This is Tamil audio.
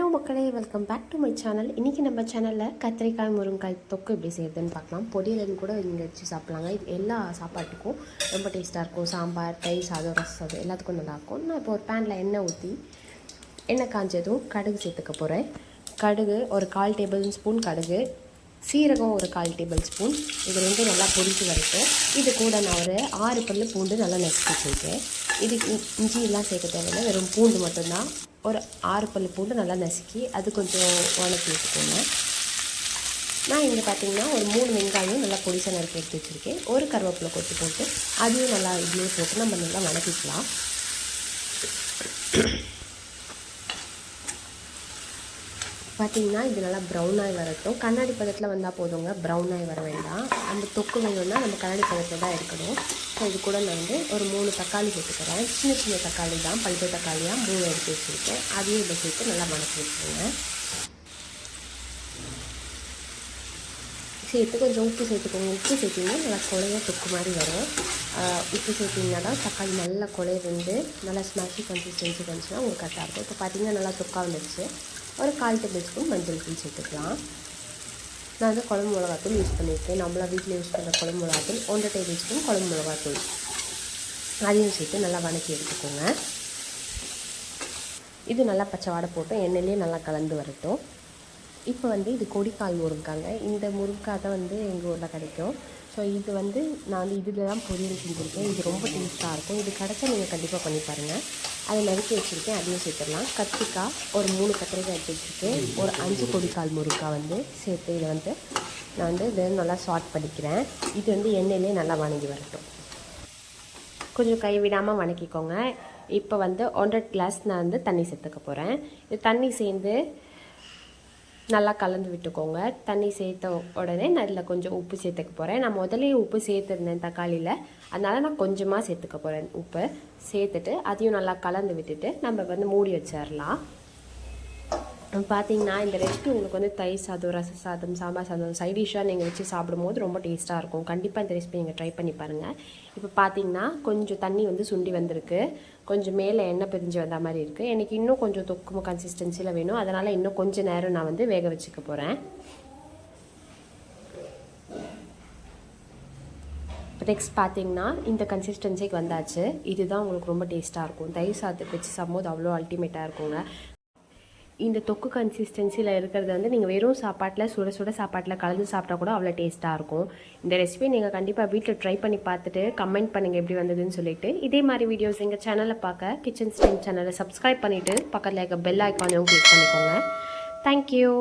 ஹலோ மக்களே welcome back to my channel இன்றைக்கி நம்ம சேனலில் கத்திரிக்காய் முருங்காய் தொக்கு எப்படி செய்யுதுன்னு பார்க்கலாம். பொரியலன்னு கூட இங்கே வச்சு சாப்பிட்லாங்க. இது எல்லா சாப்பாட்டுக்கும் ரொம்ப டேஸ்ட்டாக இருக்கும். சாம்பார் தயிர் சாதம் ரசம் சாதம் எல்லாத்துக்கும் நல்லாயிருக்கும் நான் இப்போ ஒரு பேனில் எண்ணெய் ஊற்றி எண்ணெய் காஞ்சதும் கடுகு சேர்த்துக்க போகிறேன் கடுகு ஒரு கால் டேபிள் ஸ்பூன் கடுகு சீரகம் ஒரு கால் டேபிள் ஸ்பூன் இது ரெண்டும் நல்லா பொரிச்சு வரட்டும். இது கூட நான் ஒரு ஆறு பல்லு பூண்டு நல்லா நசுக்கி வச்சுருக்கேன். இதுக்கு இ- இஞ்சி எல்லாம் சேர்க்க தேவையில்லை. வெறும் பூண்டு மட்டும்தான். ஒரு ஆறு பல் பூண்டு நல்லா நசுக்கி அது கொஞ்சம் வணக்கி வச்சுக்கோங்க நான் இங்கே பார்த்தீங்கன்னா ஒரு மூணு வெங்காயம் நல்லா பொடிசாக நறுக்கி எடுத்து வச்சுருக்கேன். ஒரு கருவேப்பிலை கொத்து போட்டு அதையும் நல்லா இதுலேயே போட்டு நம்ம நல்லா வணக்கிக்கலாம். பார்த்தீங்கன்னா இது நல்லா ப்ரௌன் ஆகி வரட்டும். கண்ணாடி பதத்தில் வந்தால் போதுங்க. ப்ரௌன் ஆகி வர வேண்டாம். அந்த தொக்கு வேணும்னா நம்ம கண்ணாடி பதத்தில் தான் இருக்கணும் ஸோ இது கூட நான் வந்து ஒரு மூணு தக்காளி சேர்த்துக்கிறேன். சின்ன சின்ன தக்காளி தான். பழுத்த தக்காளியாக மூணு எடுத்து வச்சுருக்கேன். அதையும் இதை சேர்த்து நல்லா வணக்கி வச்சுருங்க சேர்த்து கொஞ்சம் உப்பு சேர்த்துக்கோங்க. உப்பு சேர்த்திங்கன்னா நல்லா குழைய தொக்கு மாதிரி வரும். உப்பு சேர்த்திங்கன்னா தான் தக்காளி நல்லா குழைய வந்து நல்லா ஸ்மாஷி கன்சிஸ்டன்சி வந்துச்சுன்னா உங்களுக்கு கரெக்டாக இருக்கும். இப்போ பார்த்தீங்கன்னா நல்லா தொக்கா வந்துடுச்சு ஒரு கால் டேபிள் ஸ்பூன் மஞ்சள் தூள் சேர்த்துக்கலாம். நான் வந்து குழம்பு மிளகாத்தூள் யூஸ் பண்ணியிருக்கேன். நம்மளா வீட்டில் யூஸ் பண்ணுற குழம்பு மிளகாத்தூள் ஒன்றரை டேபிள் ஸ்பூன் குழம்பு மிளகாத்தூள். அதையும் சேர்த்து நல்லா வதக்கி எடுத்துக்கோங்க. இது நல்லா பச்சை வாடை போட்டு எண்ணெயிலே நல்லா கலந்து வரட்டும். இப்போ வந்து இது கொடிக்கால் முருங்காங்க இந்த முருங்காய் தான் வந்து எங்கள் ஊரில் கிடைக்கும். ஸோ இது வந்து நான் வந்து இதில் தான் பொரியல் செஞ்சுருக்கேன். இது ரொம்ப டேஸ்ட்டாக இருக்கும். இது கிடச்சா நீங்கள் கண்டிப்பாக பண்ணி பாருங்கள் அதை நறுக்கி வச்சுருக்கேன். அதையும் சேர்த்துடலாம். கத்திரிக்காய் ஒரு மூணு கத்திரிக்காய் எடுத்து வச்சுருக்கேன். ஒரு அஞ்சு கொடிக்கால் முருங்காய் வந்து சேர்த்து இதை வந்து நான் வந்து இதை நல்லா ஷார்ட் பண்ணிக்கிறேன். இது வந்து எண்ணெயிலே நல்லா வணங்கி வரட்டும். கொஞ்சம் கைவிடாமல் வணக்கிக்கோங்க. இப்போ வந்து ஒன்றரை கிளாஸ் நான் வந்து தண்ணி சேர்த்துக்க போகிறேன் இது தண்ணி சேர்ந்து நல்லா கலந்து விட்டுக்கோங்க. தண்ணி சேர்த்த உடனே நான் இதில் கொஞ்சம் உப்பு சேர்த்துக்க போகிறேன் நான் முதல்லயே உப்பு சேர்த்துருந்தேன் தக்காளியில். அதனால் நான் கொஞ்சமாக சேர்த்துக்க போகிறேன் உப்பு. சேர்த்துட்டு அதையும் நல்லா கலந்து விட்டுட்டு நம்ம வந்து மூடி வச்சிடலாம் பார்த்தீங்கன்னா இந்த ரெசிபி உங்களுக்கு வந்து தயிர் சாதம் ரச சாதம் சாம்பார் சாதம் சைட் டிஷ்ஷாக நீங்கள் வச்சு சாப்பிடும்போது ரொம்ப டேஸ்ட்டாக இருக்கும். கண்டிப்பாக இந்த ரெசிபி நீங்கள் ட்ரை பண்ணி பாருங்கள் இப்போ பார்த்தீங்கன்னா கொஞ்சம் தண்ணி வந்து சுண்டி வந்திருக்கு. கொஞ்சம் மேலே எண்ணெய் பிரிஞ்சு வந்த மாதிரி இருக்குது எனக்கு இன்னும் கொஞ்சம் தொக்கும கன்சிஸ்டன்சியில் வேணும். அதனால் இன்னும் கொஞ்சம் நேரம் நான் வந்து வேக வச்சுக்க போகிறேன் நெக்ஸ்ட் பார்த்தீங்கன்னா இந்த கன்சிஸ்டன்சிக்கு வந்தாச்சு. இதுதான் உங்களுக்கு ரொம்ப டேஸ்ட்டாக இருக்கும். தயிர் சாதத்துக்கு வச்சு சாப்பிடும்போது அவ்வளோ அல்டிமேட்டாக இருக்குங்க. இந்த தொக்கு கன்சிஸ்டன்சியில் இருக்கிறது வந்து நீங்கள் வெறும் சாப்பாட்டில் சுட சுட சாப்பாட்டில் கலந்து சாப்பிட்டா கூட அவ்வளோ டேஸ்ட்டாக இருக்கும். இந்த ரெசிபி நீங்கள் கண்டிப்பாக வீட்டில் ட்ரை பண்ணி பார்த்துட்டு கமெண்ட் பண்ணுங்கள் எப்படி வந்ததுன்னு சொல்லிட்டு. இதே மாதிரி வீடியோஸ் எங்கள் சேனலில் பார்க்க கிச்சன் ஸ்டைம் சேனலை சப்ஸ்கிரைப் பண்ணிவிட்டு பக்கத்தில் இருக்க பெல் ஐக்கானையும் கிளிக் பண்ணிக்கோங்க. தேங்க்யூ